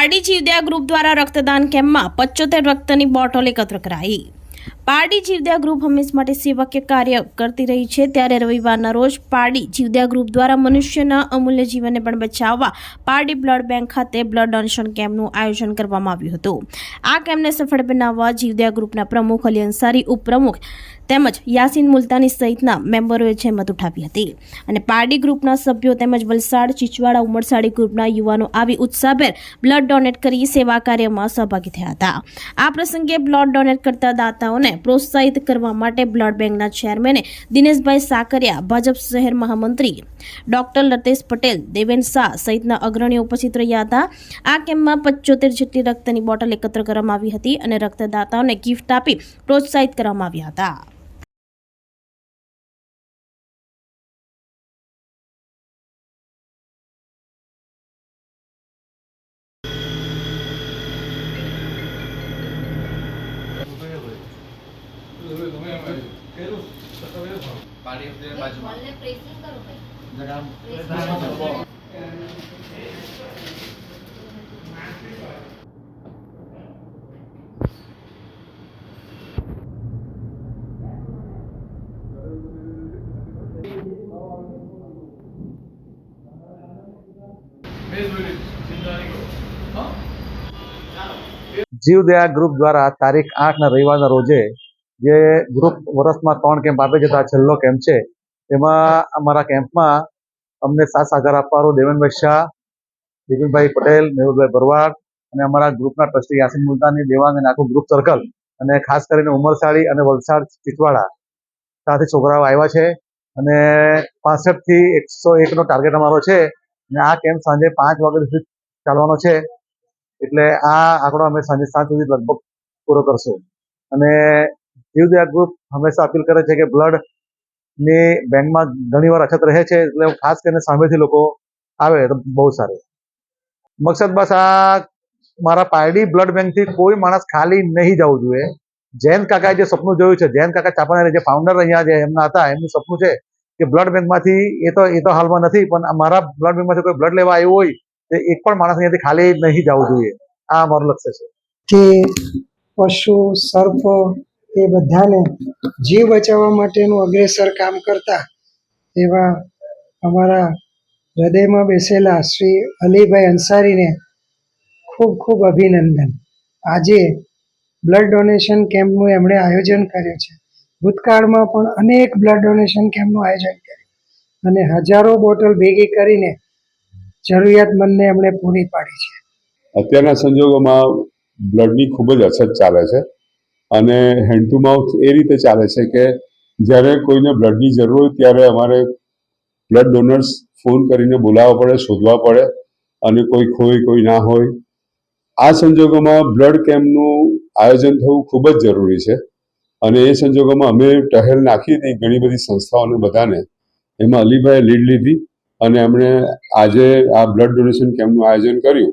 પારડી જીવદયા ગ્રુપ દ્વારા રક્તદાન કેમ્પમાં પચોતેર રક્તની બોટલ એકત્ર કરાઈ. પારડી જીવદયા ગ્રુપ હંમેશ માટે સેવાકીય કાર્ય કરતી રહી છે. ત્યારે રવિવારના રોજ પારડી જીવદયા ગ્રુપ દ્વારા મનુષ્યના અમૂલ્ય જીવનને પણ બચાવવા પારડી બ્લડ બેંક ખાતે બ્લડ ડોનેશન કેમ્પનું આયોજન કરવામાં આવ્યું હતું. આ કેમ્પને સફળ બનાવવા જીવદયા ગ્રુપના પ્રમુખ અલી અંસારી ઉપપ્રમુખ તેમજ યાસીન મુલતાની સહિતના મેમ્બરોએ જહેમત ઉઠાવી હતી. અને પારડી ગ્રુપના સભ્યો તેમજ વલસાડ, ચીચવાડા, ઉમરસાડી ગ્રુપના યુવાનો આવી ઉત્સાહભેર બ્લડ ડોનેટ કરી સેવા કાર્યમાં સહભાગી થયા હતા. આ પ્રસંગે બ્લડ ડોનેટ કરતા દાતાઓને પ્રોત્સાહિત કરવા માટે બ્લડ બેંકના ચેરમેને દિનેશભાઈ સાકરિયા, ભાજપ શહેર મહામંત્રી ડોક્ટર લતેશ પટેલ, દેવેન શાહ સહિતના અગ્રણીઓ ઉપસ્થિત રહ્યા હતા. આ કેમ્પમાં પચોતેર જેટલી રક્તની બોટલ એકત્ર કરવામાં આવી હતી અને રક્તદાતાઓને ગિફ્ટ આપી પ્રોત્સાહિત કરવામાં આવ્યા હતા. આપજે બાજુમાં. પ્રેસિંગ કરો ભાઈ. જીવદયા ગ્રુપ દ્વારા તારીખ આઠના રવિવારના રોજે જે ગ્રુપ વર્ષમાં ત્રણ કેમ્પ આપે છે, તો આ છેલ્લો કેમ્પ છે. એમાં અમારા કેમ્પમાં અમને સાથ સાગર આપવાનું દેવેનભાઈ શાહ, દિલીપભાઈ પટેલ, મેહુલભાઈ ભરવાડ અને અમારા ગ્રુપના ટ્રસ્ટી યાસીન મુલતાની, દેવાંગ અને આખું ગ્રુપ સર્કલ અને ખાસ કરીને ઉમરસાડી અને વલસાડ ચીચવાડા સાથે છોકરાઓ આવ્યા છે અને પાસઠથી એકસો એકનો ટાર્ગેટ અમારો છે અને આ કેમ્પ સાંજે પાંચ વાગ્યા સુધી ચાલવાનો છે. એટલે આ આંકડો અમે સાંજે સાત સુધી લગભગ પૂરો કરશું. અને જીવદયા ગ્રુપ હંમેશા અપીલ કરે છે કે બ્લડની બેંકમાં ઘણી વાર અછત રહે છે એટલે ખાસ કરીને સામેથી લોકો આવે તો બહુ સારું. મકસદ બસ આ મારા પારડી બ્લડ બેંકથી કોઈ માણસ ખાલી નહીં જવું જોઈએ. જૈન કાકાએ જે સપનું જોયું છે જૈન કાકા ચાપાના જે ફાઉન્ડર અહીંયા જે એમના હતા, એમનું સપનું છે કે બ્લડ બેંકમાંથી એ તો એ તો હાલમાં નથી, પણ મારા બ્લડ બેંકમાંથી કોઈ બ્લડ લેવા આવ્યું હોય, તો એક પણ માણસ અહીંયાથી ખાલી નહીં જવું જોઈએ. આ અમારું લક્ષ્ય છે. કે પશુ, સર્પ એ બધાને જીવ બચાવવા માટેનું અગ્રેસર કામ કરતા એવા અમારા હૃદયમાં બેસેલા શ્રી અલીભાઈ અંસારીને ખૂબ ખૂબ અભિનંદન. આજે બ્લડ ડોનેશન કેમ્પનું એમણે આયોજન કર્યું છે. ભૂતકાળમાં પણ અનેક બ્લડ ડોનેશન કેમ્પનું આયોજન કર્યું. અને હજારો બોટલ ભેગી કરીને જરૂરિયાતમંદને એમણે પૂરી પાડી છે. અત્યારના સંજોગોમાં બ્લડની ખૂબ જ અછત ચાલે છે. અને હેન્ડ ટુ માઉથ એ રીતે ચાલે છે કે જ્યારે કોઈને બ્લડની જરૂર હોય ત્યારે અમારે બ્લડ ડોનર્સ ફોન કરીને બોલાવવા પડે, શોધવા પડે અને કોઈ હોય કોઈ ના હોય. આ સંજોગોમાં બ્લડ કેમ્પનું આયોજન થવું ખૂબ જ જરૂરી છે અને એ સંજોગોમાં અમે ટહેલ નાખી હતી ઘણી બધી સંસ્થાઓને બધાને. એમાં અલીભાઈએ લીડ લીધી અને એમણે આજે આ બ્લડ ડોનેશન કેમ્પનું આયોજન કર્યું.